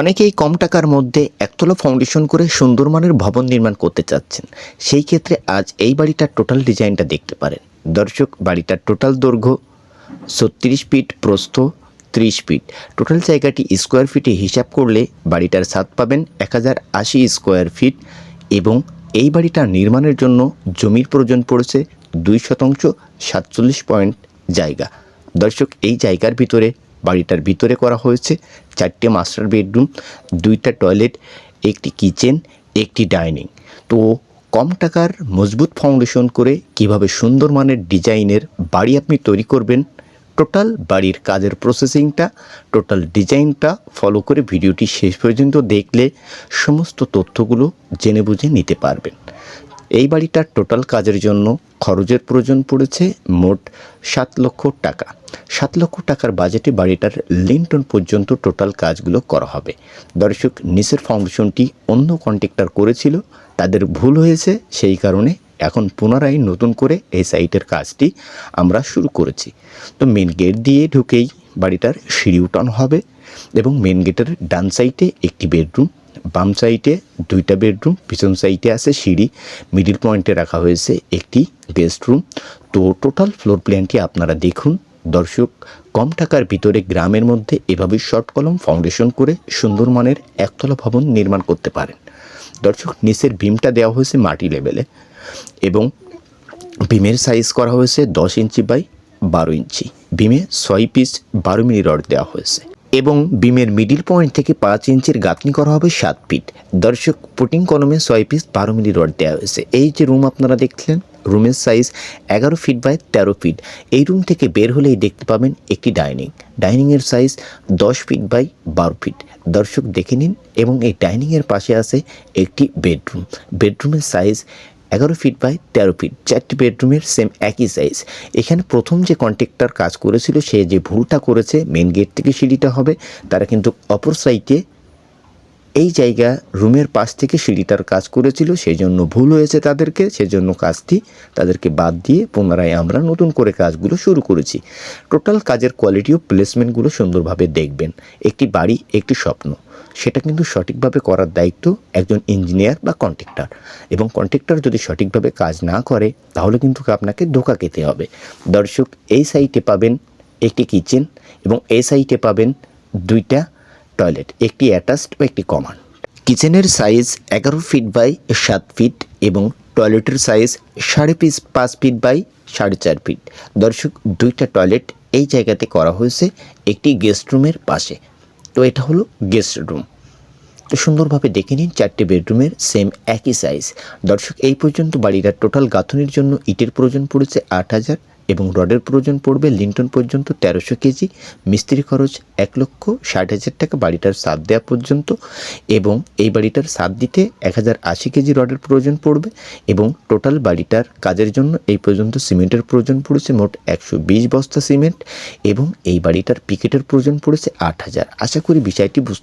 অনেকেই কম টাকার মধ্যে একতলা ফাউন্ডেশন করে সুন্দর মানের ভবন নির্মাণ করতে চাচ্ছেন। সেই ক্ষেত্রে আজ এই বাড়িটার টোটাল ডিজাইনটা দেখতে পারেন। দর্শক, বাড়িটার টোটাল দৈর্ঘ্য ছত্রিশ ফিট প্রস্থ ত্রিশ ফিট টোটাল জায়গাটি স্কোয়ার ফিটে হিসাব করলে বাড়িটার ছাদ পাবেন এক হাজার আশি স্কোয়ার ফিট এবং এই বাড়িটা নির্মাণের জন্য জমির প্রয়োজন পড়েছে দুই শতাংশ সাতচল্লিশ পয়েন্ট জায়গা। দর্শক, এই জায়গার ভিতরে বাড়িটার ভিতরে করা হয়েছে, চারটে মাস্টার বেডরুম দুইটা টয়লেট একটি কিচেন একটি ডাইনিং তো কম টাকার মজবুত ফাউন্ডেশন করে কীভাবে সুন্দর মানের ডিজাইনের বাড়ি আপনি তৈরি করবেন টোটাল বাড়ির কাজের প্রসেসিংটা টোটাল ডিজাইনটা ফলো করে ভিডিওটি শেষ পর্যন্ত দেখলে সমস্ত তথ্যগুলো জেনে বুঝে নিতে পারবেন। এই বাড়িটার টোটাল কাজের জন্য খরচের প্রয়োজন পড়েছে মোট সাত লক্ষ টাকা। সাত লক্ষ টাকার বাজেটে বাড়িটার লিন্টন পর্যন্ত টোটাল কাজগুলো করা হবে। দর্শক নিচের ফাউন্ডেশনটি অন্য কন্ট্রাক্টর করেছিল, তাদের ভুল হয়েছে, সেই কারণে এখন পুনরায় নতুন করে এই সাইটের কাজটি আমরা শুরু করেছি। তো মেন গেট দিয়ে ঢুকেই বাড়িটার সিঁড়ি উঠানো হবে এবং মেন গেটের ডান সাইডে একটি বেডরুম বাম সাইডে দুইটা বেডরুম পিছন সাইডে আছে সিঁড়ি মিডিল পয়েন্টে রাখা হয়েছে একটি গেস্ট রুম তো টোটাল ফ্লোর প্ল্যানটি আপনারা দেখুন। দর্শক, কম টাকার ভিতরে গ্রামের মধ্যে এভাবে শর্ট কলম ফাউন্ডেশন করে সুন্দর মানের একতলা ভবন নির্মাণ করতে পারেন। দর্শক, নিচের বিমটা দেওয়া হয়েছে মাটি লেভেলে এবং বিমের সাইজ করা হয়েছে দশ ইঞ্চি বাই বারো ইঞ্চি। বিমে ছয় পিস বারো মিলি রড দেওয়া হয়েছে। এবং বিমের মিডিল পয়েন্ট থেকে পাঁচ ইঞ্চির গাঁথনি করা হবে সাত ফিট দর্শক পুটিং কলমে ছয় পিস বারো মিলি রড দেওয়া হয়েছে। এই যে রুম আপনারা দেখলেন রুমের সাইজ এগারো ফিট বাই তেরো ফিট এই রুম থেকে বের হলেই দেখতে পাবেন একটি ডাইনিং ডাইনিংয়ের সাইজ দশ ফিট বাই বারো ফিট দর্শক, দেখে নিন এবং এই ডাইনিংয়ের পাশে আছে একটি বেডরুম বেডরুমের সাইজ এগারো ফিট বাই তেরো ফিট চারটি বেডরুমের সেম একই সাইজ এখানে প্রথম যে কন্ট্রাক্টর কাজ করেছিল, সে যে ভুলটা করেছে মেন গেট থেকে সিঁড়িটা হবে, তারা কিন্তু অপর সাইডে এই জায়গা রুমের পাশ থেকে সিঁড়িটার কাজ করেছিল সেই জন্য ভুল হয়েছে তাদেরকে, সেজন্য কাজটি তাদেরকে বাদ দিয়ে পুনরায় আমরা নতুন করে কাজগুলো শুরু করেছি। টোটাল কাজের কোয়ালিটি ও প্লেসমেন্টগুলো সুন্দরভাবে দেখবেন। একটি বাড়ি, একটি স্বপ্ন। সেটা কিন্তু সঠিকভাবে করার দায়িত্ব একজন ইঞ্জিনিয়ার বা কন্ট্রাক্টর এবং কন্ট্রাক্টর যদি সঠিকভাবে কাজ না করে, তাহলে কিন্তু আপনাকে ধোকা খেতে হবে। দর্শক, এই সাইটে পাবেন একটি কিচেন এবং এই সাইটে পাবেন দুইটা টয়লেট একটি অ্যাটাচড ও একটি কমন কিচেনের সাইজ এগারো ফিট বাই সাত ফিট এবং টয়লেটের সাইজ সাড়ে পিস, পাঁচ ফিট বাই সাড়ে চার ফিট দর্শক, দুইটা টয়লেট এই জায়গাতে করা হয়েছে, একটি গেস্ট রুমের পাশে। তো এটা হলো গেস্ট রুম তো সুন্দরভাবে দেখে নিন, চারটে বেডরুমের সেম একই সাইজ দর্শক, এই পর্যন্ত বাড়িটার টোটাল গাঁথনির জন্য ইটের প্রয়োজন পড়েছে আট হাজার এবং রডের প্রয়োজন পড়বে লিন্টন পর্যন্ত তেরোশো কেজি, মিস্ত্রি খরচ এক লক্ষ ষাট হাজার টাকা, বাড়িটার সাদ দেওয়া পর্যন্ত এবং এই বাড়িটার সাদ দিতে এক হাজার আশি কেজি রডের প্রয়োজন পড়বে এবং টোটাল বাড়িটার কাজের জন্য এই পর্যন্ত সিমেন্টের প্রয়োজন পড়েছে মোট একশো বিশ বস্তা সিমেন্ট এবং এই বাড়িটার পিকেটের প্রয়োজন পড়েছে আট হাজার। আশা করি বিষয়টি বুঝতে